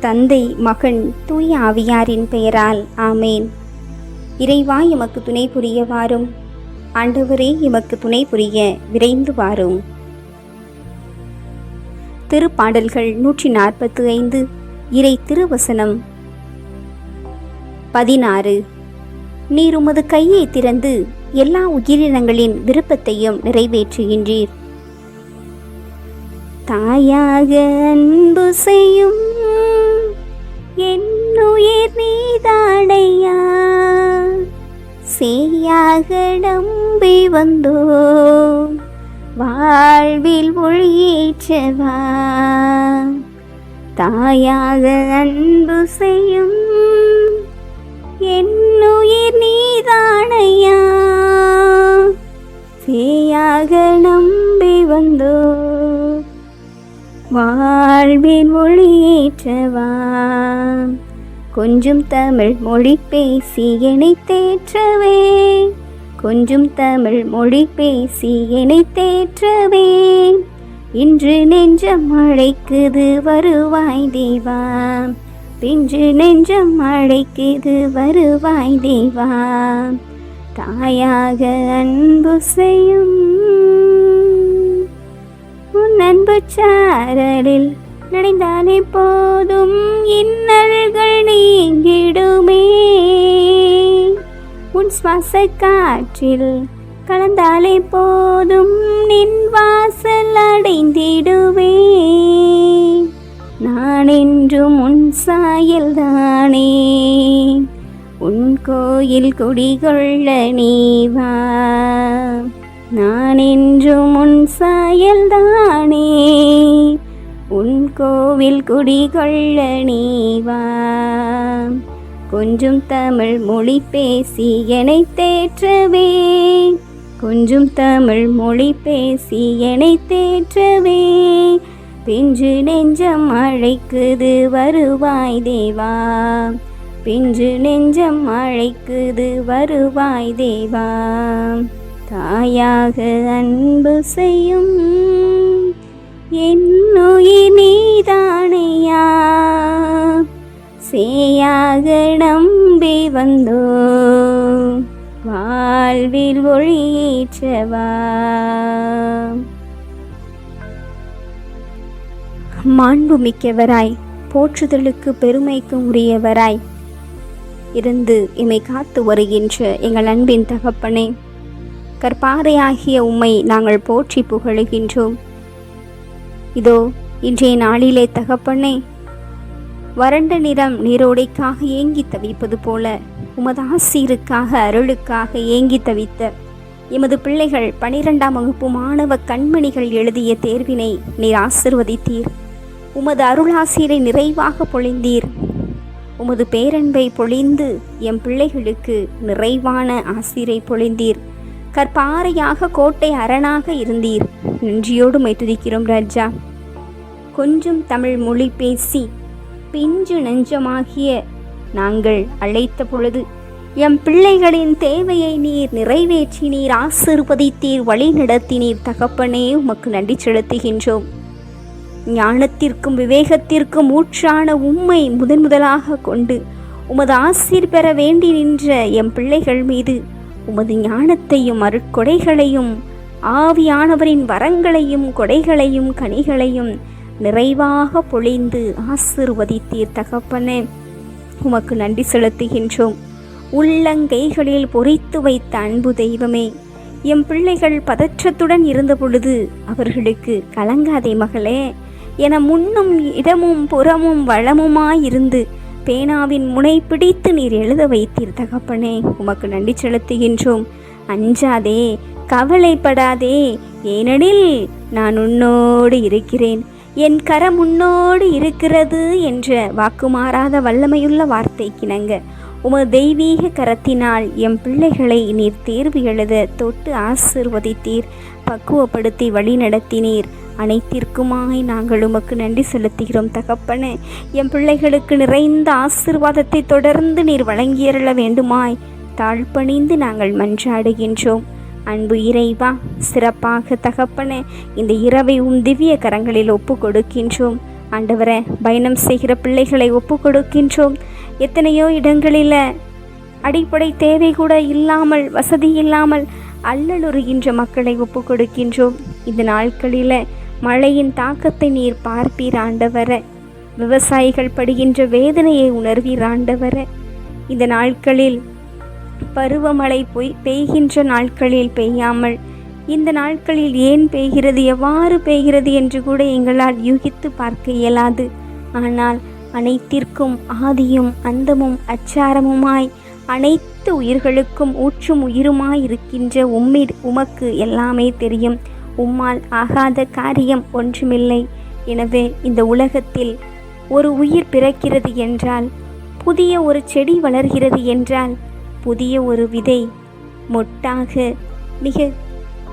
தந்தை மகன் தூய ஆவியாரின் பெயரால் ஆமேன். இறைவா எமக்கு துணை புரிய வாரும். ஆண்டவரே எமக்கு துணை புரிய விரைந்து வாரும். திருப்பாடல்கள் நூற்றி நாற்பத்து ஐந்து இறை திருவசனம். பதினாறு. நீர் உமது கையை திறந்து எல்லா உயிரினங்களின் விருப்பத்தையும் நிறைவேற்றுகின்றீர். தாயாக அன்பு செய்யும் சேயாக நம்பி வந்தோம். வாழ்வில் ஒளியேற்றவா? தாயாக அன்பு செய்யும் என்னுயிர் நீதானையா? சேயாக நம்பி வந்தோ? வாழ்வின் மொழியேற்றவா கொஞ்சம் தமிழ் மொழி பேசி என்னை தேற்றவே. கொஞ்சம் தமிழ் மொழி பேசி என்னை தேற்றவே. இன்று நெஞ்சம் அழைக்குது வருவாய் தேவா. பின்று நெஞ்சம் அழைக்குது வருவாய் தேவா. தாயாக அன்பு செய்யும் உன் அன்பு சாரலில் நடைந்தாலே போதும் இன்னல்கள் நீங்கிடுமே. உன் சுவாச காற்றில் கலந்தாலே போதும் நின் வாசல் அடைந்திடுவே. நான் என்றும் உன் சாயல் தானே உன் கோயில் குடிகொள்ள நீ வா. நான் என்றும் உன் சாயல் தானே கோவில் குடிகொள்ள நீவா. கொஞ்சம் தமிழ் மொழி பேசி என்னை தேற்றவே. கொஞ்சம் தமிழ் மொழி பேசி என்னை தேற்றவே. பிஞ்சு நெஞ்சம் அழைக்குது வருவாய் தேவா. பிஞ்சு நெஞ்சம் அழைக்குது வருவாய் தேவா. தாயாக அன்பு செய்யும் என்னுயிர் நீதானையா? சேயாக நம்பி வந்தோ? வாழ்வில் ஒளியேற்றவா? மாண்புமிக்கவராய் போற்றுதலுக்கு பெருமைக்கு உரியவராய் இருந்து இமை காத்து வருகின்ற எங்கள் அன்பின் தகப்பனே கற்பாறையாகிய உம்மை நாங்கள் போற்றி புகழுகின்றோம். இதோ இன்றைய நாளிலே தகப்பனே வறண்ட நிறம் நீரோடைக்காக ஏங்கி தவிப்பது போல உமது ஆசீருக்காக அருளுக்காக ஏங்கி தவித்த எமது பிள்ளைகள் பனிரெண்டாம் வகுப்பு மாணவ கண்மணிகள் எழுதிய தேர்வினை நீர் ஆசிர்வதித்தீர். உமது அருளாசீரை நிறைவாக பொழிந்தீர். உமது பேரன்பை பொழிந்து எம் பிள்ளைகளுக்கு நிறைவான ஆசிரை பொழிந்தீர். கற்பாறையாக கோட்டை அரணாக இருந்தீர். நன்றியோடு மைத்துதிக்கிறோம் ராஜா. கொஞ்சம் தமிழ் மொழி பேசி பிஞ்சு நெஞ்சமாகிய நாங்கள் அழைத்த பொழுது எம் பிள்ளைகளின் தேவையை நீர் நிறைவேற்றி நீர் ஆசிர்வதித்தீர் வழி நடத்தினீர் தகப்பனே உமக்கு நன்றி செலுத்துகின்றோம். ஞானத்திற்கும் விவேகத்திற்கும் ஊற்றான உண்மை முதன் முதலாக கொண்டு உமது ஆசீர் பெற வேண்டி நின்ற எம் பிள்ளைகள் மீது உமது ஞானத்தையும் அருட்கொடைகளையும் ஆவியானவரின் வரங்களையும் கொடைகளையும் கனிகளையும் நிறைவாக பொழிந்து ஆசிர்வதித்தீர் தகப்பனே. உமக்கு நன்றி செலுத்துகின்றோம். உள்ளங்கைகளில் பொறித்து வைத்த அன்பு தெய்வமே எம் பிள்ளைகள் பதற்றத்துடன் இருந்த பொழுது அவர்களுக்கு கலங்காதே மகளே என முன்னும் இடமும் புறமும் வளமுமாயிருந்து பேனாவின் முனை பிடித்து நீர் எழுத வைத்தீர் தகப்பனே. உமக்கு நன்றி செலுத்துகின்றோம். அஞ்சாதே கவலைப்படாதே. ஏனெனில் நான் உன்னோடு இருக்கிறேன். என் கரம் உன்னோடு இருக்கிறது என்ற வாக்குமாறாத வல்லமையுள்ள வார்த்தை கிணங்க. உமது தெய்வீக கரத்தினால் எம் பிள்ளைகளை நீர் தேர்வு எழுத தொட்டு ஆசிர்வதித்தீர். பக்குவப்படுத்தி வழி நடத்தினீர் அனைத்திற்குமாய் நாங்கள் உமக்கு நன்றி செலுத்துகிறோம் தகப்பனே. என் பிள்ளைகளுக்கு நிறைந்த ஆசிர்வாதத்தை தொடர்ந்து நீர் வழங்கியருள வேண்டுமாய். தாழ்பணிந்து நாங்கள் மன்றாடுகின்றோம். அன்பு இறைவா சிறப்பாக தகப்பனே இந்த இரவை உம் திவ்ய கரங்களில் ஒப்பு கொடுக்கின்றோம் ஆண்டவரை பயணம் செய்கிற பிள்ளைகளை ஒப்பு கொடுக்கின்றோம் எத்தனையோ இடங்களில் அடிப்படை தேவை கூட இல்லாமல் வசதி இல்லாமல் அல்லலுறுகின்ற மக்களை ஒப்பு கொடுக்கின்றோம் இந்த நாட்களில் மழையின் தாக்கத்தை நீர் பார்ப்பீர் ஆண்டவர. விவசாயிகள் படுகின்ற வேதனையை உணர்வீர் ஆண்டவர. இந்த நாட்களில் பருவமழை பொய் பெய்கின்ற நாட்களில் பெய்யாமல் இந்த நாட்களில் ஏன் பெய்கிறது எவ்வாறு பெய்கிறது என்று கூட எங்களால் யூகித்து பார்க்க இயலாது. ஆனால் அனைத்திற்கும் ஆதியும் அந்தமும் அச்சாரமுமாய் அனைத்து உயிர்களுக்கும் ஊற்றும் உயிருமாய் இருக்கின்ற உம்மிர் உமக்கு எல்லாமே தெரியும். உம்மால் ஆகாத காரியம் ஒன்றுமில்லை. எனவே இந்த உலகத்தில் ஒரு உயிர் பிறக்கிறது என்றால் புதிய ஒரு செடி வளர்கிறது என்றால் புதிய ஒரு விதை மொட்டாக மிக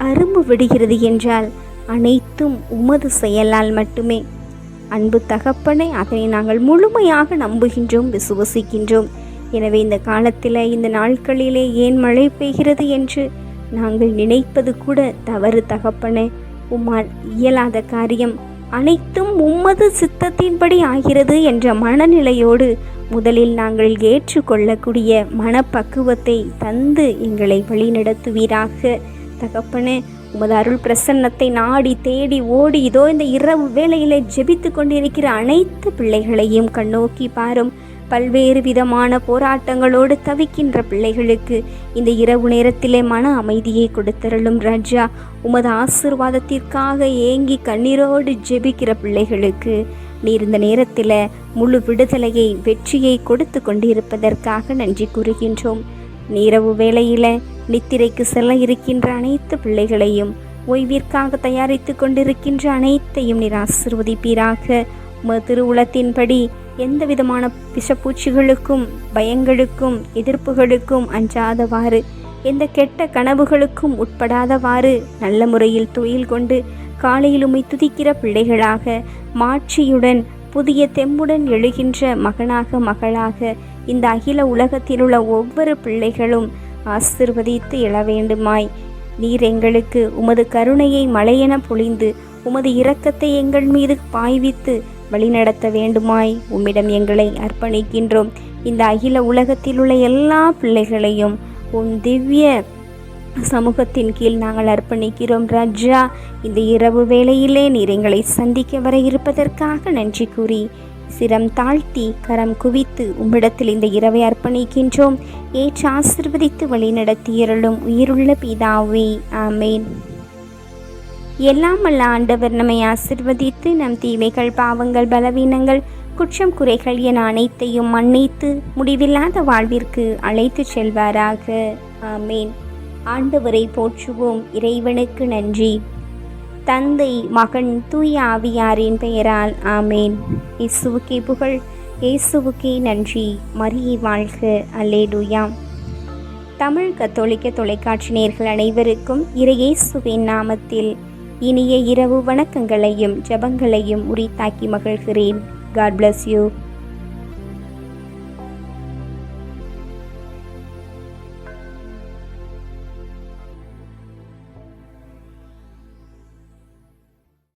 அரும்பு விடுகிறது என்றால் அனைத்தும் உமது செயலால் மட்டுமே. அன்பு தகப்பனை அதனை நாங்கள் முழுமையாக நம்புகின்றோம் விசுவசிக்கின்றோம். எனவே இந்த காலத்தில் இந்த நாட்களிலே ஏன் மழை பெய்கிறது என்று நாங்கள் நினைப்பது கூட தவறு தகப்பனே. உம்மால் இயலாத காரியம் அனைத்தும் உம்மது சித்தத்தின்படி ஆகிறது என்ற மனநிலையோடு முதலில் நாங்கள் ஏற்றுக்கொள்ளக்கூடிய மனப்பக்குவத்தை தந்து எங்களை வழிநடத்துவீராக. தகப்பனே உமது அருள் பிரசன்னத்தை நாடி தேடி ஓடி இதோ இந்த இரவு வேளையிலே ஜெபித்து கொண்டிருக்கிற அனைத்து பிள்ளைகளையும் கண்ணோக்கி பாரும். பல்வேறு விதமான போராட்டங்களோடு தவிக்கின்ற பிள்ளைகளுக்கு இந்த இரவு நேரத்திலே மன அமைதியை கொடுத்தருளும் ராஜா. உமது ஆசிர்வாதத்திற்காக ஏங்கி கண்ணீரோடு ஜெபிக்கிற பிள்ளைகளுக்கு நீர் இந்த நேரத்தில் முழு விடுதலையை வெற்றியை கொடுத்து கொண்டிருப்பதற்காக நன்றி கூறுகின்றோம். நீரவு வேளையில நித்திரைக்கு செல்ல இருக்கின்ற அனைத்து பிள்ளைகளையும் ஓய்விற்காக தயாரித்து கொண்டிருக்கின்ற அனைத்தையும் நீர் ஆசிர்வதிப்பீராக. திருவுளத்தின்படி எந்த விதமான விஷப்பூச்சிகளுக்கும் பயங்களுக்கும் எதிர்ப்புகளுக்கும் அஞ்சாதவாறு எந்த கெட்ட கனவுகளுக்கும் உட்படாதவாறு நல்ல முறையில் தொழில் கொண்டு காலையில் உமை துதிக்கிற பிள்ளைகளாக மாட்சியுடன் புதிய தெம்புடன் எழுகின்ற மகனாக மகளாக இந்த அகில உலகத்திலுள்ள ஒவ்வொரு பிள்ளைகளும் ஆசிர்வதித்து எழ வேண்டுமாய் நீர் எங்களுக்கு உமது கருணையை மழையென பொழிந்து உமது இரக்கத்தை எங்கள் மீது பாய்வித்து வழிநடத்த வேண்டுமாய் உம்மிடம் எங்களை அர்ப்பணிக்கின்றோம். இந்த அகில உலகத்திலுள்ள எல்லா பிள்ளைகளையும் உன் திவ்ய சமூகத்தின் கீழ் நாங்கள் அர்ப்பணிக்கிறோம் ராஜா. இந்த இரவு வேளையிலே நீர் எங்களை சந்திக்க வர இருப்பதற்காக நன்றி கூறி சிரம் தாழ்த்தி கரம் குவித்து உம்மிடத்தில் இந்த இரவை அர்ப்பணிக்கின்றோம். ஏற்று ஆசிர்வதித்து வழிநடத்தியருளும் உயிருள்ள பிதாவே. ஆமேன். எல்லாம் அல்ல ஆண்டவர் நம்மை ஆசிர்வதித்து நம் தீமைகள் பாவங்கள் பலவீனங்கள் குற்றம் குறைகள் என அனைத்தையும் மன்னித்து முடிவில்லாத வாழ்விற்கு அழைத்து செல்வாராக. ஆமேன். ஆண்டவரை போற்றுவோம் இறைவனுக்கு நன்றி. தந்தை மகன் தூய ஆவியாரின் பெயரால் ஆமேன். இயேசுவுக்கே புகழ் இயேசுவுக்கே நன்றி. மரியை வாழ்க. அல்லேலூயாம் தமிழ் கத்தோலிக்க தொலைக்காட்சி நேர்கள் அனைவருக்கும் இறையேசுவின் நாமத்தில் இனிய இரவு வணக்கங்களையும் ஜபங்களையும் உரித்தாக்கி மகிழ்கிறேன். God bless you